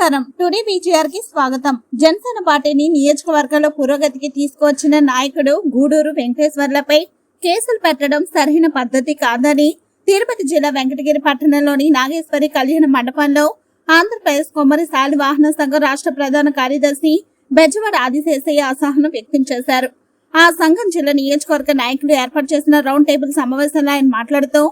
నమస్కారం. టుడే బీజీఆర్కి స్వాగతం. జనసేన పార్టీని నియోజకవర్గంలో పురోగతికి తీసుకువచ్చిన నాయకుడు గూడూరు వెంకటేశ్వర్లపై కేసులు పెట్టడం సరైన పద్ధతి కాదని తిరుపతి జిల్లా వెంకటగిరి పట్టణంలోని నాగేశ్వరి కళ్యాణ మండపంలో ఆంధ్రప్రదేశ్ కుమ్మరి సాలి వాహన సంఘం రాష్ట్ర ప్రధాన కార్యదర్శి బెజవాడ ఆదిశేషయ్య అసహనం వ్యక్తం చేశారు. ఆ సంఘం జిల్లా నియోజకవర్గ నాయకులు ఏర్పాటు చేసిన రౌండ్ టేబుల్ సమావేశంలో ఆయన మాట్లాడుతూ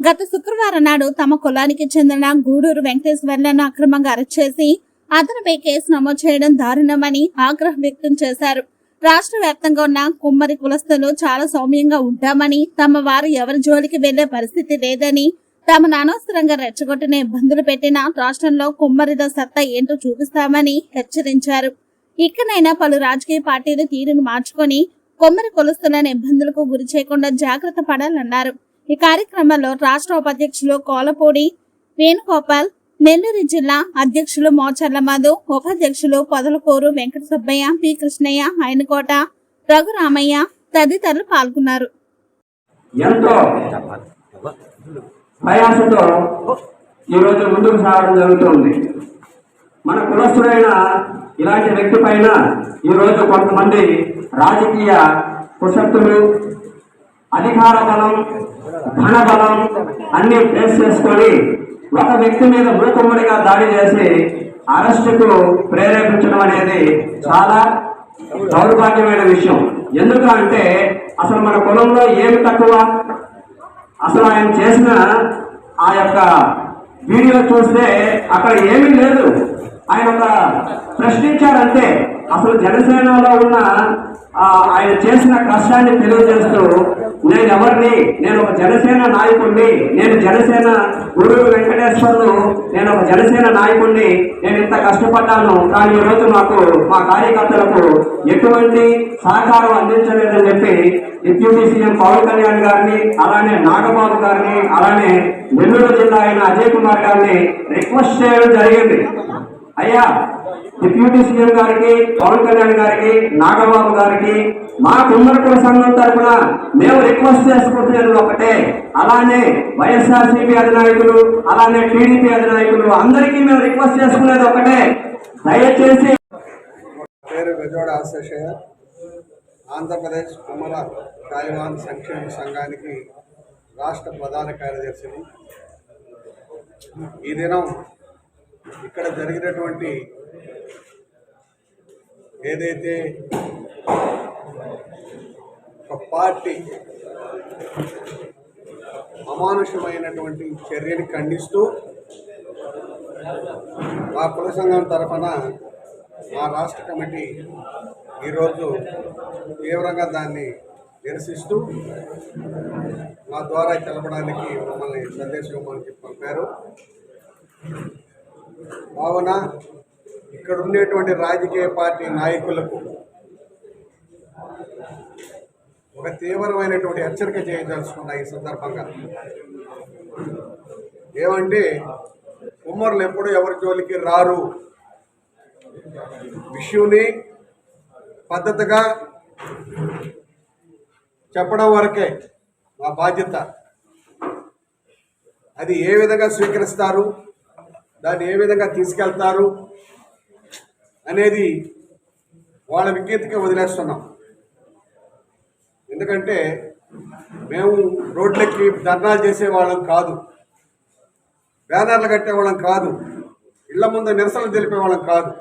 గత శుక్రవారం నాడు తమ కులానికి చెందిన గూడూరు వెంకటేశ్వర్లను అక్రమంగా అరెస్ట్ చేసి అతనిపై కేసు నమోదు చేయడం దారుణమని ఆగ్రహం వ్యక్తం చేశారు. రాష్ట్ర వ్యాప్తంగా ఉన్న కుమ్మరి కులస్తులు చాలా సౌమ్యంగా ఉంటామని తమ వారు ఎవరి జోలికి వెళ్ళే పరిస్థితి లేదని తమను అనవసరంగా రెచ్చగొట్టిన ఇబ్బందులు పెట్టిన రాష్ట్రంలో కుమ్మరిద సత్తా ఏంటో చూపిస్తామని హెచ్చరించారు. ఇక్కడైనా పలు రాజకీయ పార్టీలు తీరును మార్చుకొని కొమ్మరి కులస్తులను ఇబ్బందులకు గురి చేయకుండా జాగ్రత్త పడాలన్నారు. ఈ కార్యక్రమంలో రాష్ట్ర ఉపాధ్యక్షులు కోలపూడి వేణుగోపాల్ నెల్లూరు జిల్లా అధ్యక్షులు మోచర్ల మధు ఉపాధ్యక్షులు పొదలకూరు వెంకట సుబ్బయ్య పి కృష్ణయ్య ఆయనకోట రఘురామయ్య తదితరులు పాల్గొన్నారు. ఎంతో ప్రయాసంతో ఈరోజు ముందుకు సాగడం జరుగుతుంది. మన కులస్తుడైన ఇలాంటి వ్యక్తి పైన ఈరోజు కొంతమంది రాజకీయ కుశక్తులు అధికార బలం ధన బలం అన్ని ప్లేస్ చేసుకొని ఒక వ్యక్తి మీద మూకుమ్మడిగా దాడి చేసి అరెస్టుకు ప్రేరేపించడం అనేది చాలా దౌర్భాగ్యమైన విషయం. ఎందుకు అంటే అసలు మన కులంలో ఏమి తక్కువ? అసలు ఆయన చేసిన ఆ యొక్క వీడియో చూస్తే అక్కడ ఏమీ లేదు. ఆయన ఒక ప్రశ్నించారంటే అసలు జనసేనలో ఉన్న ఆయన చేసిన కష్టాన్ని తెలియజేస్తూ నేను ఎవరిని నేను ఒక జనసేన నాయకుడిని నేను జనసేన గురు వెంకటేశ్వర్లు నేను ఒక జనసేన నాయకుడిని నేను ఇంత కష్టపడ్డాను కానీ ఈ రోజు మాకు మా కార్యకర్తలకు ఎటువంటి సహకారం అందించలేదని చెప్పి డిప్యూటీ సీఎం పవన్ కళ్యాణ్ గారిని అలానే నాగబాబు గారిని అలానే నెల్లూరు జిల్లా అయిన అజయ్ కుమార్ గారిని రిక్వెస్ట్ చేయడం జరిగింది. అయ్యా డిప్యూటీ సీఎం గారికి పవన్ కళ్యాణ్ గారికి నాగబాబు గారికి మా కుమ్మరకుల సంఘం తరఫున మేము రిక్వెస్ట్ చేసుకుంటున్నది ఒకటే. అలానే వైఎస్ఆర్సీపీ అధినాయకులు అలానే టీడీపీ అధినాయకులు అందరికీ మేము రిక్వెస్ట్ చేసుకునేది ఒకటే. దయచేసి పేరు బెజవాడ ఆశేషయ్య. ఆంధ్రప్రదేశ్ కుమర కాయవాన్ సంక్షేమ సంఘానికి రాష్ట్ర ప్రధాన కార్యదర్శిని. ఈ దినం ఇక్కడ జరిగినటువంటి ఏదైతే ఒక పార్టీ అమానుషమైనటువంటి చర్యని ఖండిస్తూ మా కుల సంఘం తరఫున మా రాష్ట్ర కమిటీ ఈరోజు తీవ్రంగా దాన్ని నిరసిస్తూ మా ద్వారా తెలపడానికి మమ్మల్ని సందేశం మనకి పంపారు. కావున ఇక్కడ ఉండేటువంటి రాజకీయ పార్టీ నాయకులకు ఒక తీవ్రమైనటువంటి హెచ్చరిక చేయదలుచుకున్న ఈ సందర్భంగా. ఏమంటే కుమ్మరులు ఎప్పుడు ఎవరి జోలికి రారు. విషయుని పద్ధతిగా చెప్పడం వరకే మా బాధ్యత. అది ఏ విధంగా స్వీకరిస్తారు? దాన్ని ఏ విధంగా తీసుకెళ్తారు? అనేది వాళ్ళ విజ్ఞతకి వదిలేస్తున్నాం. ఎందుకంటే మేము రోడ్లెక్కి ధర్నాలు చేసేవాళ్ళం కాదు. బ్యానర్లు కట్టేవాళ్ళం కాదు. ఇళ్ళ ముందు నిరసనలు తెలిపేవాళ్ళం కాదు.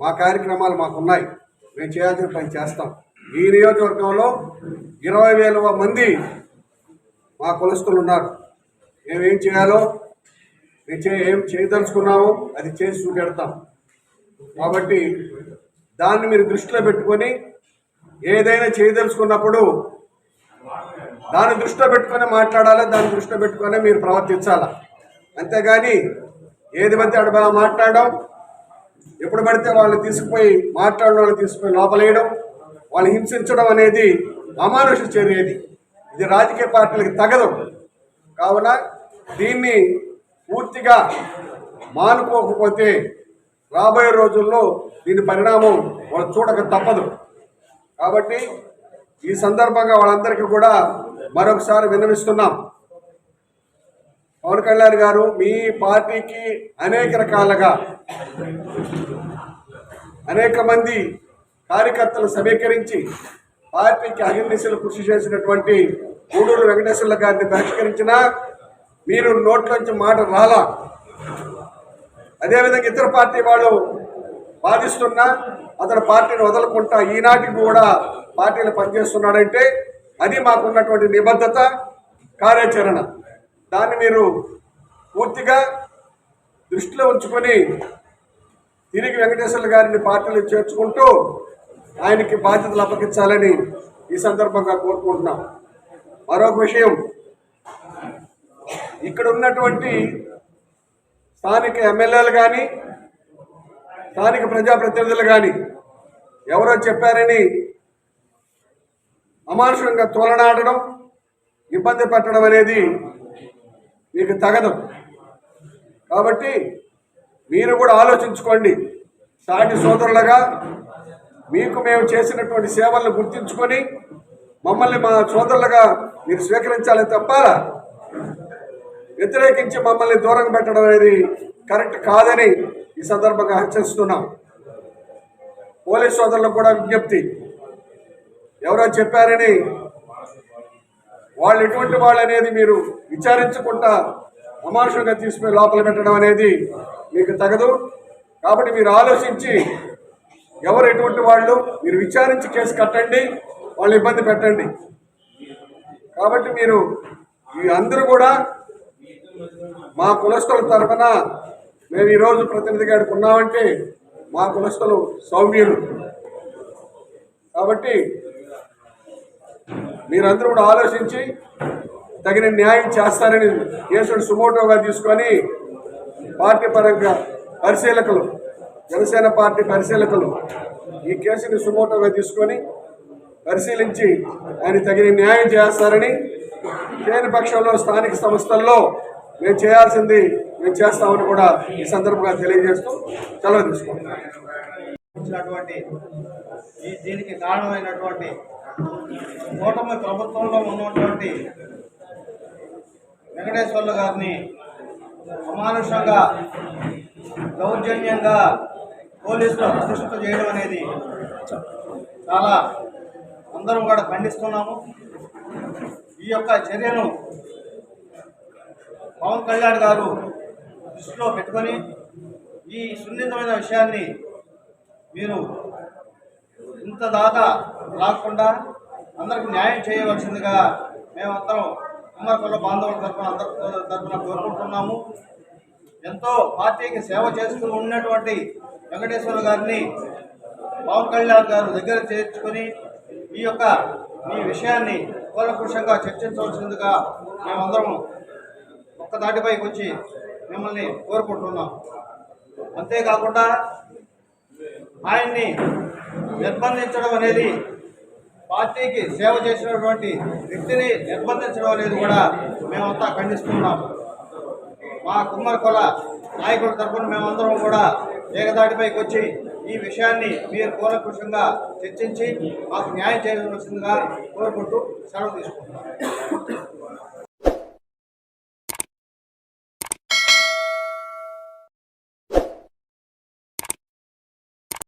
మా కార్యక్రమాలు మాకున్నాయి. మేము చేయాల్సిన పని చేస్తాం. ఈ నియోజకవర్గంలో ఇరవై వేల మంది మా కులస్తులు ఉన్నారు. మేమేం చేయాలో మేము చే ఏం చేయదలుచుకున్నామో అది చేసి చూపెడతాం. కాబట్టి దాన్ని మీరు దృష్టిలో పెట్టుకొని ఏదైనా చేయదలుచుకున్నప్పుడు దాన్ని దృష్టిలో పెట్టుకొని మాట్లాడాలి? దాన్ని దృష్టిలో పెట్టుకొని మీరు ప్రవర్తించాలి? అంతేగాని ఏది పడితే అక్కడ మనం మాట్లాడడం ఎప్పుడు పడితే వాళ్ళని తీసుకుపోయి మాట్లాడడం వాళ్ళని తీసుకుపోయి లోపలేయడం వాళ్ళు హింసించడం అనేది అమానుష చర్యది ఇది రాజకీయ పార్టీలకు తగదు. కావున దీన్ని పూర్తిగా మానుకోకపోతే రాబోయే రోజుల్లో దీని పరిణామం వాళ్ళు చూడక తప్పదు. కాబట్టి ఈ సందర్భంగా వాళ్ళందరికీ కూడా మరొకసారి విన్నవిస్తున్నాం. పవన్ కళ్యాణ్ గారు మీ పార్టీకి అనేక రకాలుగా అనేక మంది కార్యకర్తలు సమీకరించి పార్టీకి అహిర్నిశలు కృషి చేసినటువంటి గూడూరు వెంకటేశ్వర్ల గారిని బహిష్కరించినా మీరు నోట్లోంచి మాట రాలా. అదేవిధంగా ఇతర పార్టీ వాళ్ళు బాధిస్తున్నా అతను పార్టీని వదలకుండా ఈనాటికి కూడా పార్టీలు పనిచేస్తున్నాడంటే అది మాకున్నటువంటి నిబద్ధత కార్యాచరణ. దాన్ని మీరు పూర్తిగా దృష్టిలో ఉంచుకొని తిరిగి వెంకటేశ్వర్లు గారిని పార్టీలో చేర్చుకుంటూ ఆయనకి బాధ్యతలు అప్పగించాలని ఈ సందర్భంగా కోరుకుంటున్నాం. మరొక విషయం ఇక్కడ ఉన్నటువంటి స్థానిక ఎమ్మెల్యేలు కానీ స్థానిక ప్రజాప్రతినిధులు కానీ ఎవరో చెప్పారని అమానుషంగా తోలనాడడం ఇబ్బంది పెట్టడం అనేది మీకు తగదు. కాబట్టి మీరు కూడా ఆలోచించుకోండి. సాటి సోదరులుగా మీకు మేము చేసినటువంటి సేవలను గుర్తించుకొని మమ్మల్ని మా సోదరులుగా మీరు స్వీకరించాలి తప్ప వ్యతిరేకించి మమ్మల్ని దూరం పెట్టడం అనేది కరెక్ట్ కాదని ఈ సందర్భంగా హెచ్చరిస్తున్నాం. పోలీస్ సోదరులకు కూడా విజ్ఞప్తి. ఎవరో చెప్పారని వాళ్ళు ఎటువంటి వాళ్ళు అనేది మీరు విచారించకుండా అమానుషంగా తీసుకుని లోపల పెట్టడం అనేది మీకు తగదు. కాబట్టి మీరు ఆలోచించి ఎవరు ఎటువంటి వాళ్ళు మీరు విచారించి కేసు కట్టండి వాళ్ళు ఇబ్బంది పెట్టండి. కాబట్టి మీరు ఈ అందరూ కూడా మా కులస్తుల తరఫున మేము ఈరోజు ప్రతినిధి గారికి ఉన్నామంటే మా కులస్తులు సౌమ్యులు. కాబట్టి మీరందరూ కూడా ఆలోచించి తగిన న్యాయం చేస్తారని కేసుడు సుమోటోగా తీసుకొని పార్టీ పరంగా పరిశీలకులు జనసేన పార్టీ పరిశీలకులు ఈ కేసుని సుమోటోగా తీసుకొని పరిశీలించి ఆయన తగిన న్యాయం చేస్తారని లేని పక్షంలో స్థానిక సంస్థల్లో మేము చేయాల్సింది మేము చేస్తామని కూడా ఈ సందర్భంగా తెలియజేస్తూ సెలవు తీసుకుంటున్నాం. ఈ దీనికి కారణమైనటువంటి కూటమి ప్రభుత్వంలో ఉన్నటువంటి వెంకటేశ్వర్లు గారిని అమానుషంగా దౌర్జన్యంగా పోలీసులు అరెస్ట్ చేయడం అనేది చాలా అందరం కూడా ఖండిస్తున్నాము. ఈ యొక్క చర్యను పవన్ కళ్యాణ్ గారు దృష్టిలో పెట్టుకొని ఈ సున్నితమైన విషయాన్ని మీరు ఇంత దాకా రాకుండా అందరికి న్యాయం చేయవలసిందిగా మేమందరం కుమ్మరపల్లి బాంధవుల తరఫున అందరి తరఫున కోరుకుంటున్నాము. ఎంతో పార్టీకి సేవ చేస్తూ ఉన్నటువంటి వెంకటేశ్వర గారిని పవన్ కళ్యాణ్ గారు దగ్గర చేర్చుకొని ఈ యొక్క ఈ విషయాన్ని కూలకృషంగా చర్చించవలసిందిగా మేమందరం ఒక్క దాటిపైకి వచ్చి మిమ్మల్ని కోరుకుంటున్నాం. అంతేకాకుండా ఆయన్ని నిర్బంధించడం అనేది పార్టీకి సేవ చేసినటువంటి వ్యక్తిని నిర్బంధించడం అనేది కూడా మేమంతా ఖండిస్తున్నాం. మా కుమ్మరి కుల నాయకుల తరఫున మేమందరం కూడా ఏకదాటిపైకి వచ్చి ఈ విషయాన్ని మీరు కూలకృషంగా చర్చించి మాకు న్యాయం చేయవలసిందిగా కోరుకుంటూ సెలవు తీసుకుంటున్నాం.